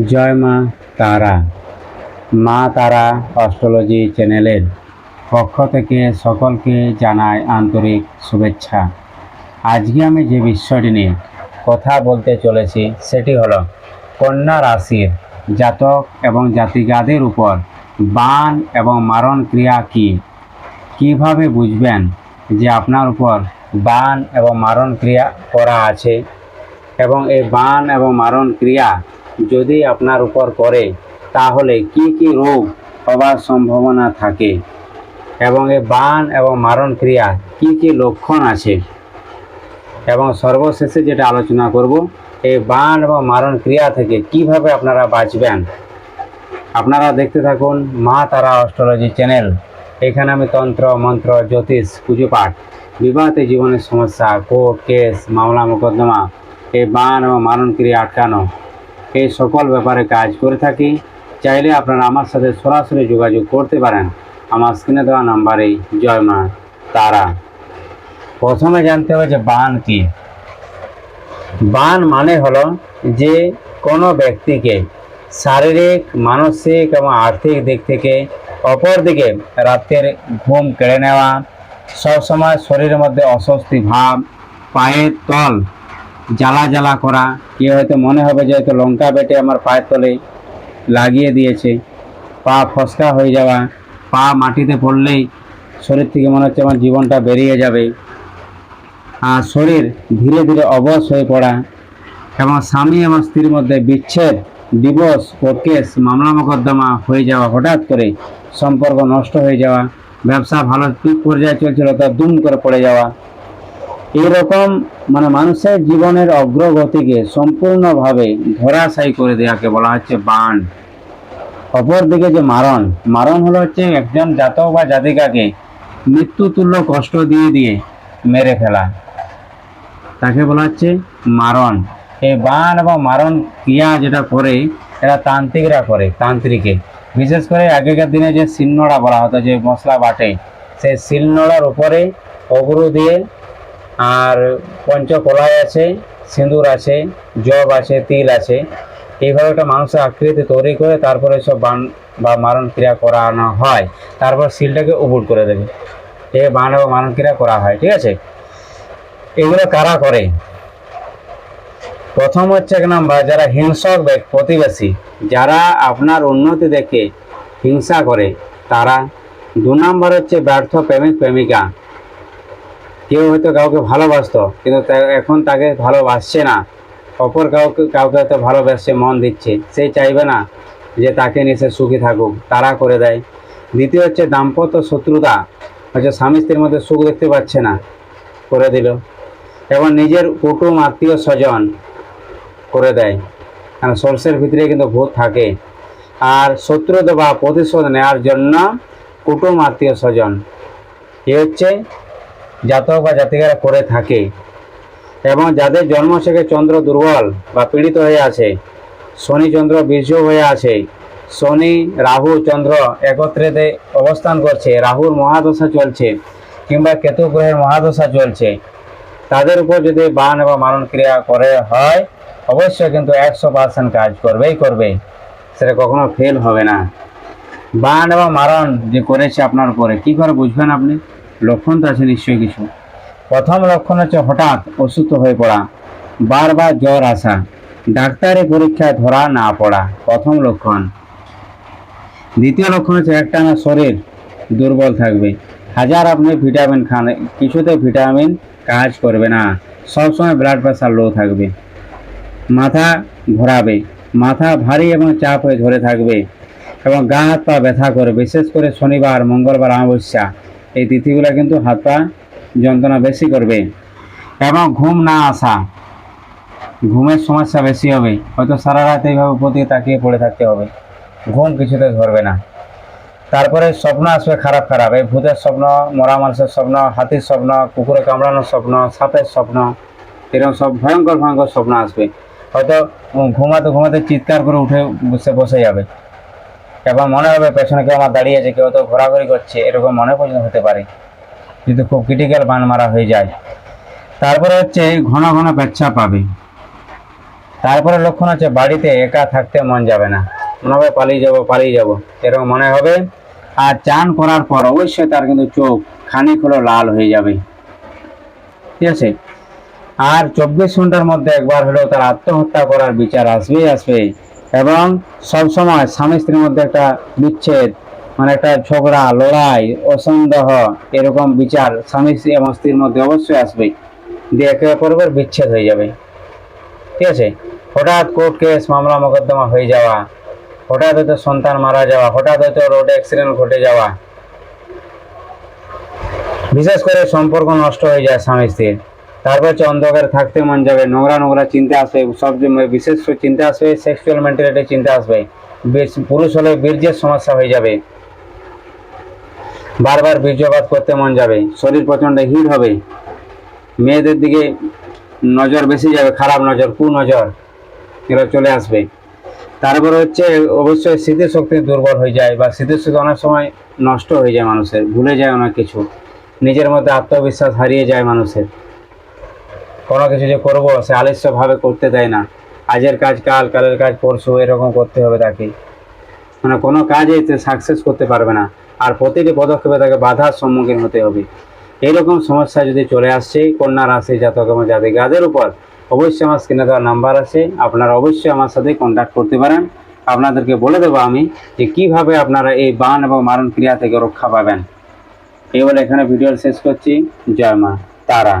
জয় মা তারা। মা তারা অস্ট্রোলজি চ্যানেলের পক্ষ থেকে সকলকে জানায় আন্তরিক শুভেচ্ছা। আজকে আমি যে বিষয়টি নিয়ে কথা বলতে চলেছি সেটি হলো কন্যা রাশির জাতক এবং জাতিকাদের উপর বান এবং মারণ ক্রিয়া কী? কীভাবে বুঝবেন যে আপনার উপর বান এবং মারণ ক্রিয়া করা আছে? এবং এই বান এবং মারণ ক্রিয়া যদি আপনার উপর করে, তাহলে কি কি রোগ হবার সম্ভাবনা থাকে? এবং এ বান এবং মারণ ক্রিয়া কি কি লক্ষণ আছে? এবং সর্বশেষে যেটা আলোচনা করব এই বান এবং মারণ ক্রিয়া থেকে কীভাবে আপনারা বাঁচবেন? আপনারা দেখতে থাকুন মা তারা অস্ট্রোলজি চ্যানেল। এখানে আমি তন্ত্র, মন্ত্র, জ্যোতিষ, পুজো পাঠ, বিবাহিত জীবনের সমস্যা, কোর্ট, কেস, মামলা, মোকদ্দমা এই বান এবং মারণ ক্রিয়া আটকানো এই সকল ব্যাপারে কাজ করে থাকি। চাইলে আপনারা আমার সাথে সরাসরি যোগাযোগ করতে পারেন। আমার স্ক্রিনে দেওয়া নাম্বারে জয় মা তারা। প্রথমে জানতে হবে যে বান কি? বান মানে হলো যে কোনো ব্যক্তিকে শারীরিক, মানসিক এবং আর্থিক দিক থেকে অপর দিকে রাতের ঘুম কেড়ে নেওয়া, সবসময় শরীরের মধ্যে অস্বস্তি ভাব, পায়ের তল জ্বালা জ্বালা করা, কি হয়তো মনে হবে যে হয়তো লঙ্কা বেটে আমার পায়ের তলে লাগিয়ে দিয়েছে। পা ফসকা হয়ে যাওয়া, পা মাটিতে পড়লেই শরীর থেকে মনে হচ্ছে আমার জীবনটা বেরিয়ে যাবে। আর শরীর ধীরে ধীরে অবশ হয়ে পড়া এবং স্বামী এবং স্ত্রীর মধ্যে বিচ্ছেদ ডিভোর্স কোর্ট কেস, মামলা মোকদ্দমা হয়ে যাওয়া, হঠাৎ করে সম্পর্ক নষ্ট হয়ে যাওয়া, ব্যবসা ভালো পর্যায়ে চলছিল তা দুম করে পড়ে যাওয়া এরকম মানে মানুষের জীবনের অগ্রগতিকে সম্পূর্ণভাবে ধরাশায়ী করে দেওয়াকে বলা হচ্ছে বান। অপরদিকে যে মারণ মারণ হলো হচ্ছে একজন জাতক বা জাতিকাকে মৃত্যুতুল্য কষ্ট দিয়ে দিয়ে মেরে ফেলা। তাকে বলা হচ্ছে মারণ। এই বান এবং মারণ ক্রিয়া যেটা করে এরা তান্ত্রিকরা করে, তান্ত্রিকে। বিশেষ করে আগেকার দিনে যে শিলনোড়া বলা হতো, যে মশলা বাটে, সেই শিলনোড়ার উপরে অগুরু দিয়ে আর পঞ্চকলাই আছে, সিঁদুর আছে, জব আছে, তিল আছে। এইভাবে একটা মানুষের আকৃতি তৈরি করে তারপরে সব বান বা মারণ ক্রিয়া করানো হয়। তারপর শিলটাকে উবুট করে দেবে। এই বান এবং মারণ ক্রিয়া করা হয়, ঠিক আছে? এগুলো কারা করে? প্রথম হচ্ছে এক নাম্বার, যারা হিংসক প্রতিবেশী, যারা আপনার উন্নতি দেখে হিংসা করে, তারা। দু নম্বর হচ্ছে ব্যর্থ প্রেমিক, প্রেমিকা। কেউ হয়তো কাউকে ভালোবাসত, কিন্তু এখন তাকে ভালোবাসছে না। অপর কাউকে কাউকে হয়তো ভালোবাসছে মন দিচ্ছে। সে চাইবে না যে তাকে নিয়ে সে সুখী থাকুক, তারা করে দেয়। দ্বিতীয় হচ্ছে দাম্পত্য শত্রুতা। হচ্ছে স্বামী স্ত্রীর মধ্যে সুখ দেখতে পাচ্ছে না, করে দিল। এবং নিজের কুটুম আত্মীয় স্বজন করে দেয়। কারণ সোর্সের ভিতরে কিন্তু ভূত থাকে। আর শত্রুতা বা প্রতিশোধ নেওয়ার জন্য কুটুম আত্মীয় স্বজন। এ হচ্ছে জাতক বা জাতিকারা করে থাকে এবং যাদের জন্ম থেকে চন্দ্র দুর্বল বা পীড়িত হয়ে আছে, শনি চন্দ্র বীর্য হয়ে আছে, শনি রাহু চন্দ্র একত্রেতে অবস্থান করছে, রাহুর মহাদশা চলছে কিংবা কেতু গ্রহের মহাদশা চলছে, তাদের উপর যদি বান এবং মারণ ক্রিয়া করে হয়, অবশ্যই কিন্তু একশো পার্সেন্ট কাজ করবেই করবে, সেটা কখনো ফেল হবে না। বান এবং মারণ যে করেছে আপনার উপরে, কি করে বুঝবেন আপনি? লক্ষণ তো আছে নিশ্চয়ই কিছু। প্রথম লক্ষণ হচ্ছে হঠাৎ অসুস্থ হয়ে পড়া, বারবার জ্বর আসা ডাক্তারি পরীক্ষায় ধরা না পড়া, প্রথম লক্ষণ। দ্বিতীয় লক্ষণ হচ্ছে একটানা শরীর দুর্বল থাকবে। হাজার আপনি ভিটামিন খান, কিছুতে ভিটামিন কাজ করবে না, সবসময় ব্লাড প্রেশার লো থাকবে। মাথা ঘোরাবে, মাথা ভারী এবং চাপ হয়ে ধরে থাকবে এবং গা হাত পা ব্যথা করে বিশেষ করে শনিবার, মঙ্গলবার, অমাবস্যা এই তিথিগুলো কিন্তু হাত পা যন্ত্রণা বেশি করবে। এবং ঘুম না আসা, ঘুমের সমস্যা বেশি হবে। হয়তো সারা রাত এইভাবে প্রতি তাকিয়ে পড়ে থাকতে হবে। ঘুম কিছুতে ধরবে না। তারপরে স্বপ্ন আসবে খারাপ খারাপ। এই ভূতের স্বপ্ন, মরা মানুষের স্বপ্ন, হাতির স্বপ্ন, কুকুরে কামড়ানোর স্বপ্ন, সাপের স্বপ্ন, এরকম সব ভয়ঙ্কর ভয়ঙ্কর স্বপ্ন আসবে। হয়তো ঘুমাতে ঘুমাতে চিৎকার করে উঠে বসে বসে যাবে। এবং মনে হবে পেছনে কেউ আমার দাঁড়িয়ে আছে, কেউ তো ঘোরাঘুরি করছে, এরকম মনে পর্যন্ত হতে পারে। কিন্তু খুব ক্রিটিক্যাল বান মারা হয়ে যায়। তারপরে হচ্ছে ঘন ঘন পেচ্ছাপ পাবে। তারপরে লক্ষণ হচ্ছে বাড়িতে একা থাকতে মন যাবে না। মনে হবে পালিয়ে যাব পালিয়ে যাব, এরকম মনে হবে। আর চান করার পর অবশ্যই তার কিন্তু চোখ খানিক হলো লাল হয়ে যাবে। ঠিক আছে? আর চব্বিশ ঘণ্টার মধ্যে একবার হলেও তার আত্মহত্যা করার বিচার আসবেই আসবে এবং সবসময় স্বামী স্ত্রীর মধ্যে একটা বিচ্ছেদ মানে একটা ঝগড়া, লড়াই, অসন্দেহ এরকম বিচার স্বামী স্ত্রী এবং স্ত্রীর মধ্যে অবশ্যই আসবে দিয়ে একে অপরের বিচ্ছেদ হয়ে যাবে। ঠিক আছে? হঠাৎ কোর্ট কেস, মামলা মোকদ্দমা হয়ে যাওয়া, হঠাৎ হয়তো সন্তান মারা যাওয়া, হঠাৎ হয়তো রোডে অ্যাক্সিডেন্ট ঘটে যাওয়া। বিশেষ করে সম্পর্ক নষ্ট হয়ে যায় স্বামী স্ত্রীর। তারপর হচ্ছে অন্ধকারে থাকতে মন যাবে, নোংরা নোংরা চিন্তা আসবে, সব বিশেষ চিন্তা আসবে সেক্সুয়াল মেন্টালিটি চিন্তা আসবে। পুরুষ হলে বীর্যের সমস্যা হয়ে যাবে। বারবার বীর্যপাত করতে মন যাবে, শরীর প্রচণ্ড হিট হবে। মেয়েদের দিকে নজর বেশি যাবে, খারাপ নজর, কু নজর এগুলো চলে আসবে। তারপরে হচ্ছে অবশ্যই স্মৃতিশক্তি দুর্বল হয়ে যায় বা স্মৃতিশক্তি অনেক সময় নষ্ট হয়ে যায় মানুষের, ভুলে যায় অনেক কিছু। নিজের মধ্যে আত্মবিশ্বাস হারিয়ে যায় মানুষের। কোনো কিছু যে করব, সে আলস্যভাবে করতে দেয় না। আজের কাজ কাল, কালের কাজ পরশু, এরকম করতে হবে তাকে। মানে কোনো কাজে সাকসেস করতে পারবে না। আর প্রতিটি পদক্ষেপে তাকে বাধার সম্মুখীন হতে হবে। এইরকম সমস্যা যদি চলে আসছে কন্যা রাশি জাতক এবং জাতিকাদের উপর অবশ্যই আমার স্ক্রিনে দেওয়ার নাম্বার আছে। আপনারা অবশ্যই আমার সাথে কন্ট্যাক্ট করতে পারেন। আপনাদেরকে বলে দেবো আমি যে কীভাবে আপনারা এই বান এবং মারণ ক্রিয়া থেকে রক্ষা পাবেন। এই বলে এখানে ভিডিও শেষ করছি। জয় মা, তারা।